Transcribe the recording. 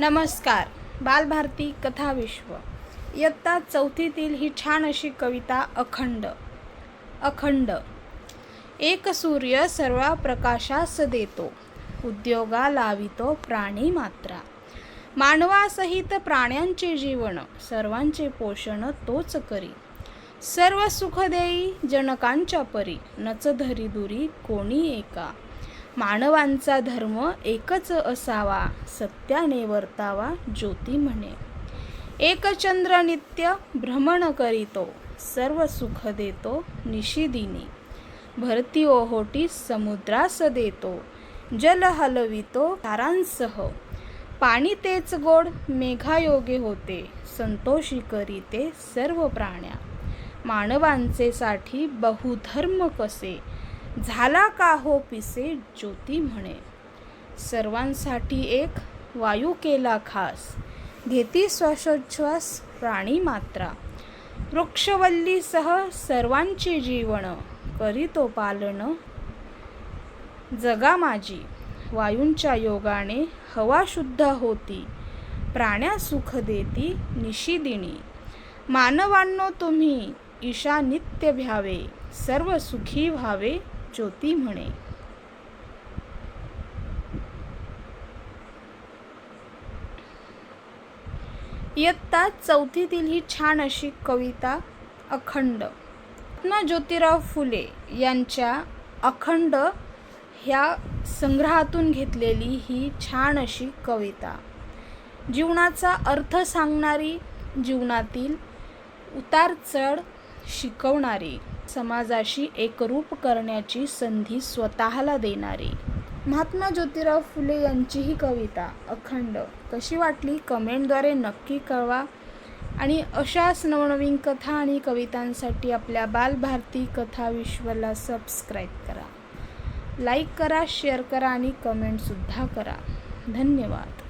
नमस्कार. बालभारती कथाविश्व इयत्ता चौथीतील ही छान अशी कविता अखंड. अखंड. एक सूर्य सर्व प्रकाशास देतो. उद्योगा लावितो प्राणी मात्रा. मानवासहित प्राण्यांचे जीवन सर्वांचे पोषण तोच करी. सर्व सुख देई जनकांच्या परी नच धरी दुरी कोणी एका. मानवांचा धर्म एकच असावा सत्याने वर्तावा ज्योती म्हणे. एकचंद्र नित्य भ्रमण करीतो सर्व सुख देतो निशिदिनी. भरती ओहोटी समुद्रास देतो जल हलवितो तारांसह. पाणी तेच गोड मेघायोगे होते संतोषी करीते सर्व प्राण्या. मानवांचे साठी बहुधर्म कसे? झाला का हो पिसे? ज्योती म्हणे. सर्वांसाठी एक वायू केला खास. घेती श्वासोच्छ्वास प्राणी मात्रा. वृक्षवल्लीसह सर्वांचे जीवन. करीतो पालन. जगा माझी. वायूंच्या योगाने हवा शुद्ध होती. प्राण्या सुख देती निशिदिनी मानवांनो तुम्ही ईशा नित्य भ्यावे सर्व सुखी व्हावे. ज्योती म्हणे. इयत्ता चौथीतील ही छान अशी कविता अखंड. ना ज्योतिराव फुले यांच्या अखंड ह्या संग्रहातून घेतलेली ही छान अशी कविता. जीवनाचा अर्थ सांगणारी जीवनातील उतार चढ शिकवणारी समाजाशी एकरूप करण्याची संधी स्वतःला देणारी. महात्मा ज्योतिराव फुले यांची ही कविता अखंड. कशी वाटली? कमेंटद्वारे नक्की कळवा. आणि अशाच नवनवीन कथा आणि कवितांसाठी आपल्या बालभारती कथा विश्वला सबस्क्राईब करा. लाईक करा शेअर करा आणि कमेंटसुद्धा करा. धन्यवाद.